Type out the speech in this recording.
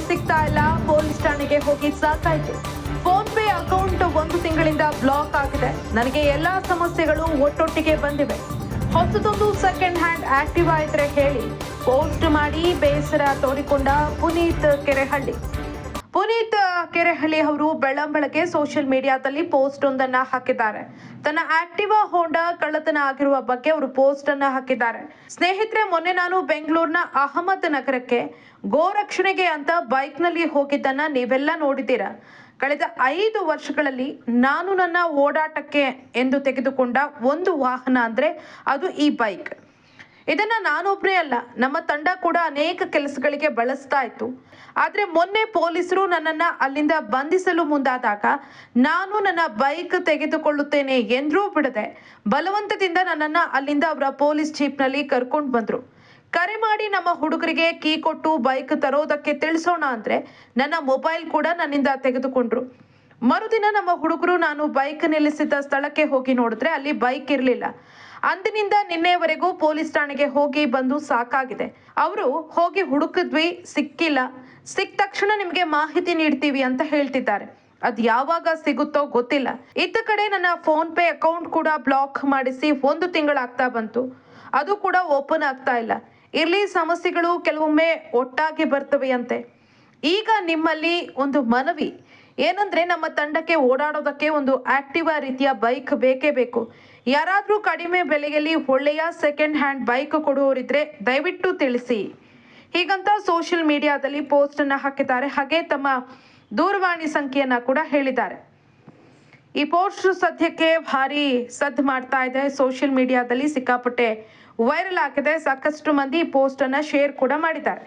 ಸಿಗ್ತಾ ಇಲ್ಲ. ಪೊಲೀಸ್ ಠಾಣೆಗೆ ಹೋಗಿ ಸಾಕಾಯ್ತು ಫೋನ್ ಪೇ ಅಕೌಂಟ್ ಒಂದು ತಿಂಗಳಿಂದ ಬ್ಲಾಕ್ ಆಗಿದೆ. ನನಗೆ ಎಲ್ಲಾ ಸಮಸ್ಯೆಗಳು ಒಟ್ಟೊಟ್ಟಿಗೆ ಬಂದಿವೆ. ಹೊಸದೊಂದು ಸೆಕೆಂಡ್ ಹ್ಯಾಂಡ್ ಆಕ್ಟಿವ್ ಇದ್ರೆ ಹೇಳಿ. ಪೋಸ್ಟ್ ಮಾಡಿ ಬೇಸರ ತೋರಿಕೊಂಡ ಪುನೀತ್ ಕೆರೆಹಳ್ಳಿ. ಪುನೀತ್ ಕೆರೆಹಳ್ಳಿ ಅವರು ಬೆಳ್ಳಂಬೆಳಗ್ಗೆ ಸೋಷಿಯಲ್ ಮೀಡಿಯಾದಲ್ಲಿ ಪೋಸ್ಟ್ ಒಂದನ್ನ ಹಾಕಿದ್ದಾರೆ. ತನ್ನ ಆಕ್ಟಿವಾ ಹೋಂಡಾ ಕಳ್ಳತನ ಆಗಿರುವ ಬಗ್ಗೆ ಅವರು ಪೋಸ್ಟ್ ಅನ್ನ ಹಾಕಿದ್ದಾರೆ. ಸ್ನೇಹಿತರೆ, ಮೊನ್ನೆ ನಾನು ಬೆಂಗಳೂರಿನ ಅಹಮದ್ ನಗರಕ್ಕೆ ಗೋರಕ್ಷಣೆಗೆ ಅಂತ ಬೈಕ್ನಲ್ಲಿ ಹೋಗಿದ್ದನ್ನ ನೀವೆಲ್ಲ ನೋಡಿದ್ದೀರಾ? ಕಳೆದ ಐದು ವರ್ಷಗಳಲ್ಲಿ ನಾನು ನನ್ನ ಓಡಾಟಕ್ಕೆ ಎಂದು ತೆಗೆದುಕೊಂಡ ಒಂದು ವಾಹನ ಅಂದ್ರೆ ಅದು ಈ ಬೈಕ್. ಇದನ್ನ ನಾನೊಬ್ಬರೇ ಅಲ್ಲ, ನಮ್ಮ ತಂಡ ಕೂಡ ಅನೇಕ ಕೆಲಸಗಳಿಗೆ ಬಳಸ್ತಾ ಇತ್ತು. ಆದ್ರೆ ಮೊನ್ನೆ ಪೊಲೀಸರು ನನ್ನನ್ನ ಅಲ್ಲಿಂದ ಬಂಧಿಸಲು ಮುಂದಾದಾಗ ನಾನು ನನ್ನ ಬೈಕ್ ತೆಗೆದುಕೊಳ್ಳುತ್ತೇನೆ ಎಂದ್ರೂ ಬಿಡದೆ ಬಲವಂತದಿಂದ ನನ್ನನ್ನ ಅಲ್ಲಿಂದ ಅವರ ಪೊಲೀಸ್ ಜೀಪ್ನಲ್ಲಿ ಕರ್ಕೊಂಡು ಬಂದರು. ಕರೆ ಮಾಡಿ ನಮ್ಮ ಹುಡುಗರಿಗೆ ಕೀ ಕೊಟ್ಟು ಬೈಕ್ ತರೋದಕ್ಕೆ ತಿಳಿಸೋಣ ಅಂದ್ರೆ ನನ್ನ ಮೊಬೈಲ್ ಕೂಡ ನನ್ನಿಂದ ತೆಗೆದುಕೊಂಡ್ರು. ಮರುದಿನ ನಮ್ಮ ಹುಡುಗರು ನಾನು ಬೈಕ್ ನಿಲ್ಲಿಸಿದ್ದ ಸ್ಥಳಕ್ಕೆ ಹೋಗಿ ನೋಡಿದ್ರೆ ಅಲ್ಲಿ ಬೈಕ್ ಇರಲಿಲ್ಲ. ಅಂದಿನಿಂದ ನಿನ್ನೆವರೆಗೂ ಪೊಲೀಸ್ ಠಾಣೆಗೆ ಹೋಗಿ ಬಂದು ಸಾಕಾಗಿದೆ. ಅವರು ಹೋಗಿ ಹುಡುಕಿದ್ವಿ, ಸಿಕ್ಕಿಲ್ಲ. ಸಿಕ್ಕ ತಕ್ಷಣ ನಿಮಗೆ ಮಾಹಿತಿ ನೀಡ್ತೀವಿ ಅಂತ ಹೇಳ್ತಿದ್ದಾರೆ. ಅದು ಯಾವಾಗ ಸಿಗುತ್ತೋ ಗೊತ್ತಿಲ್ಲ. ಇತ್ತ ಕಡೆ ನನ್ನ ಫೋನ್ ಪೇ ಅಕೌಂಟ್ ಕೂಡ ಬ್ಲಾಕ್ ಮಾಡಿಸಿ ಒಂದು ತಿಂಗಳಾಗ್ತಾ ಬಂತು. ಅದು ಕೂಡ ಓಪನ್ ಆಗ್ತಾ ಇಲ್ಲ. ಇಲ್ಲಿ ಸಮಸ್ಯೆಗಳು ಕೆಲವೊಮ್ಮೆ ಒಟ್ಟಾಗಿ ಬರ್ತವೆ ಅಂತೆ. ಈಗ ನಿಮ್ಮಲ್ಲಿ ಒಂದು ಮನವಿ. ಏನಂದ್ರೆ ನಮ್ಮ ತಂಡಕ್ಕೆ ಓಡಾಡೋದಕ್ಕೆ ಒಂದು ಆಕ್ಟಿವಾ ರೀತಿಯ ಬೈಕ್ ಬೇಕೇ ಬೇಕು. ಯಾರಾದರೂ ಕಡಿಮೆ ಬೆಲೆಯಲ್ಲಿ ಒಳ್ಳೆಯ ಸೆಕೆಂಡ್ ಹ್ಯಾಂಡ್ ಬೈಕ್ ಕೊಡುವವರಿದ್ರೆ ದಯವಿಟ್ಟು ತಿಳಿಸಿ. ಹೀಗಂತ ಸೋಷಿಯಲ್ ಮೀಡಿಯಾದಲ್ಲಿ ಪೋಸ್ಟ್ ಅನ್ನ ಹಾಕಿದ್ದಾರೆ. ಹಾಗೆ ತಮ್ಮ ದೂರವಾಣಿ ಸಂಖ್ಯೆಯನ್ನ ಕೂಡ ಹೇಳಿದ್ದಾರೆ. ಈ ಪೋಸ್ಟ್ ಸದ್ಯಕ್ಕೆ ಭಾರಿ ಸದ್ದು ಮಾಡ್ತಾ ಇದೆ. ಸೋಷಿಯಲ್ ಮೀಡಿಯಾದಲ್ಲಿ ಸಿಕ್ಕಾಪಟ್ಟೆ ವೈರಲ್ ಆಗಿದೆ. ಸಾಕಷ್ಟು ಮಂದಿ ಈ ಪೋಸ್ಟ್ ಅನ್ನ ಶೇರ್ ಕೂಡ ಮಾಡಿದ್ದಾರೆ.